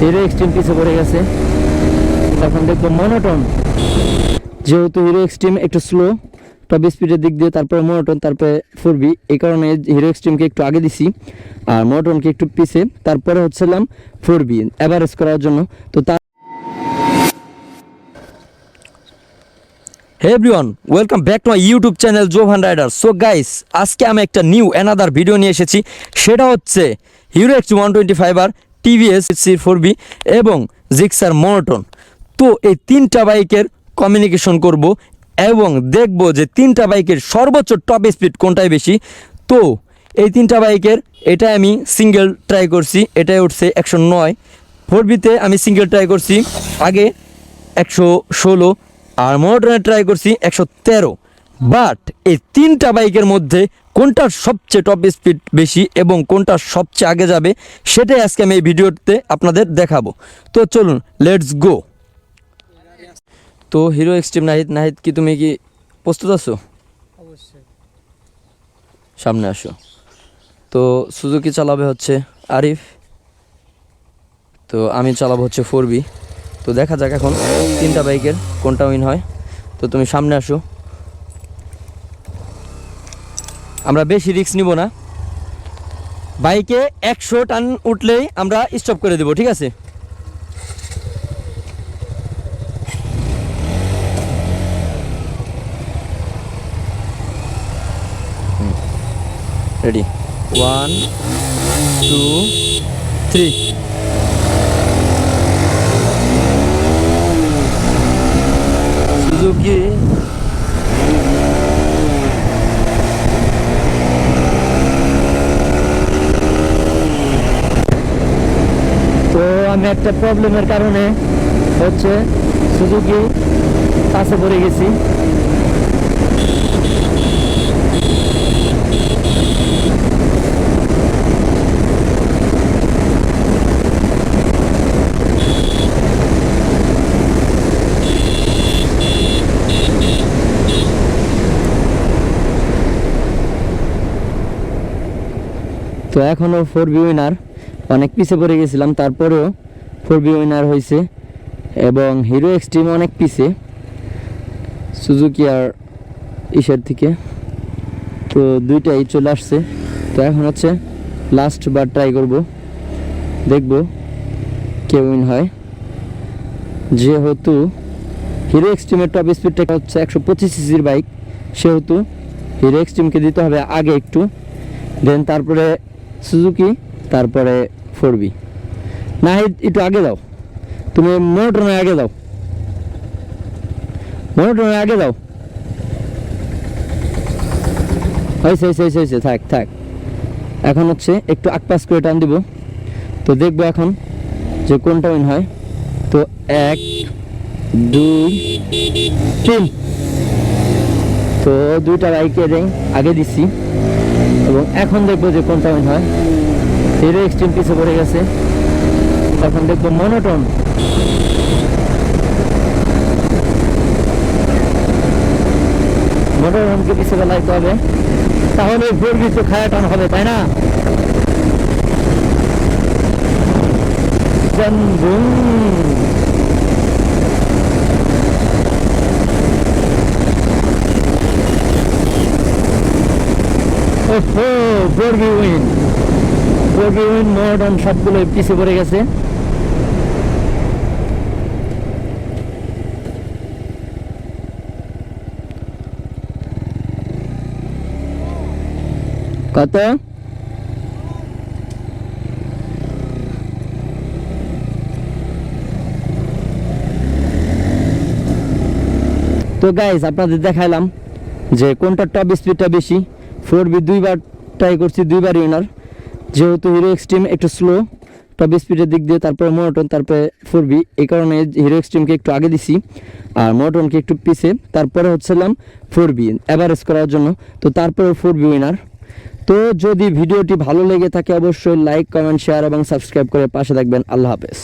Hero extreme পিছে পড়ে গেছে। তখন দেখব মনোটন যেহেতু হিরো এক্সট্রিম একটু স্লো টপ স্পিডের দিক দিয়ে তারপরে মোনোটন তারপরে ফোর এই কারণে হিরো এক্সট্রিমকে একটু আগে দিছি, আর মোনোটনকে একটু পিছে, তারপরে হচ্ছিলাম ফোর বি অ্যাভারেজ করার জন্য। তো তার hey everyone welcome back to my YouTube channel Jovan rider so guys আজকে আমি একটা নিউ অ্যানাদার ভিডিও নিয়ে এসেছি। সেটা হচ্ছে Hero X one twenty five আর টিভিএস, সি ফোর বি এবং জিক্সার মনোটন। তো এই তিনটা বাইকের কমিউনিকেশন করব এবং দেখব যে তিনটা বাইকের সর্বোচ্চ টপ স্পিড কোনটাই বেশি। তো এই তিনটা বাইকের এটা আমি সিঙ্গেল ট্রাই করছি, এটাই উঠছে একশো নয়। ফোর বিতে আমি সিঙ্গেল ট্রাই করছি, আগে একশো ষোলো আর মোটরনে ট্রাই করছি একশো তেরো। বাট এই তিনটা বাইকের মধ্যে কোনটার সবচেয়ে টপ স্পিড বেশি এবং কোনটা সবচেয়ে আগে যাবে সেটাই আজকে আমি এই ভিডিওতে আপনাদের দেখাবো। তো চলুন লেটস গো তো হিরো এক্সট্রিম নাহিদ নাহিদ কি তুমি কি প্রস্তুত আছো? সামনে আসো। তো সুজুকি চালাবে হচ্ছে আরিফ তো আমি চালাবো হচ্ছে ফোর বি তো দেখা যাক এখন তিনটা বাইকের কোনটা উইন হয়। তো তুমি সামনে আসো। আমরা বেশি রিস্ক নিব না। বাইকে একশো টান উঠলেই আমরা স্টপ করে দেবো, ঠিক আছে? Ready one two three Suzuki আমি একটা প্রবলেমের কারণে হচ্ছে সুজুকি কাছে পড়ে গেছি। তো এখনও ফোর বি উইনার অনেক পিছে পড়ে গেছিলাম, তারপরেও ফোর বি উইনার হয়েছে এবং হিরো এক্সট্রিম অনেক পিছে সুজুকি আর ইসের থেকে। তো দুইটাই চলে আসছে। তো এখন হচ্ছে লাস্ট বার ট্রাই করব। দেখব কে উইন হয়। যেহেতু হিরো এক্সট্রিমের টপ স্পিডটা হচ্ছে একশো পঁচিশ সিসির বাইক সেহেতু হিরো এক্সট্রিমকে দিতে হবে আগে একটু। দেন তারপরে সুজুকি তারপরে ফোর না একটু আগে দাও তুমি মোটরনে আগে দাও মোটরনে আগে দাও হয়েছে হয়েছে হয়েছে হয়েছে, থাক থাক। এখন হচ্ছে একটু আকপাস করে টান দিব। তো দেখব এখন যে কোনটা উইন হয়। তো এক, দুই, তিন। তো দুইটা বাইকের আগে দিছি এবং এখন দেখব যে কোনটা উইন হয়। হিরো এক্সট্রিম পিছে পড়ে গেছে। তখন দেখব মনোটন মনোটনকে পিছে বেলাইতে হবে। তাহলে ভোরবি তো খায়া টান হবে, তাই না? সবগুলো পিছে পড়ে গেছে। কত? তো গাইজ আপনাদের দেখাইলাম যে কোনটা টপ স্পিডটা বেশি? ফোর বি দুইবার ট্রাই করছি দুইবার উইনার যেহেতু হিরো এক্সট্রিম একটু স্লো টপ স্পিডের দিক দিয়ে, তারপরে মোনোটন তারপরে ফোর বি এই কারণে হিরো এক্সট্রিমকে একটু আগে দিছি, আর মোনোটনকে একটু পিছে। তারপরে হচ্ছিলাম ফোর বি অ্যাভারেজ করার জন্য। তো তারপরে ফোর বি উইনার তো যদি ভিডিওটি ভালো লেগে থাকে, অবশ্যই লাইক কমেন্ট শেয়ার এবং সাবস্ক্রাইব করে পাশে থাকবেন। আল্লাহ হাফেজ।